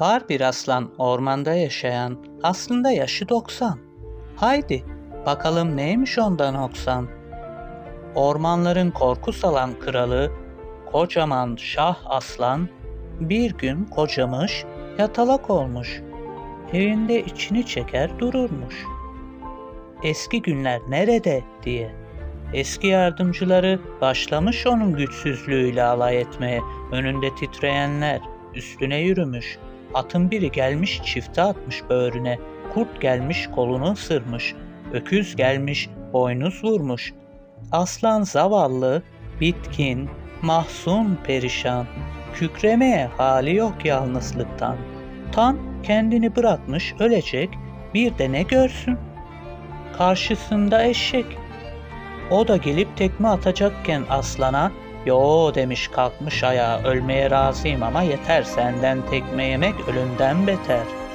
Var bir aslan ormanda yaşayan, aslında yaşı 90. Haydi bakalım neymiş ondan oksan. Ormanların korku salan kralı, kocaman şah aslan, bir gün kocamış, yatalak olmuş. Evinde içini çeker dururmuş. Eski günler nerede diye. Eski yardımcıları başlamış onun güçsüzlüğüyle alay etmeye. Önünde titreyenler üstüne yürümüş. Atın biri gelmiş çifte atmış böğrüne. Kurt gelmiş kolunu ısırmış. Öküz gelmiş boynuz vurmuş. Aslan zavallı, bitkin, mahzun perişan. Kükremeye hali yok yalnızlıktan. Tan kendini bırakmış ölecek, bir de ne görsün? Karşısında eşek. O da gelip tekme atacakken aslana, yo demiş kalkmış ayağa ölmeye razıyım ama yeter senden tekme yemek ölümden beter.''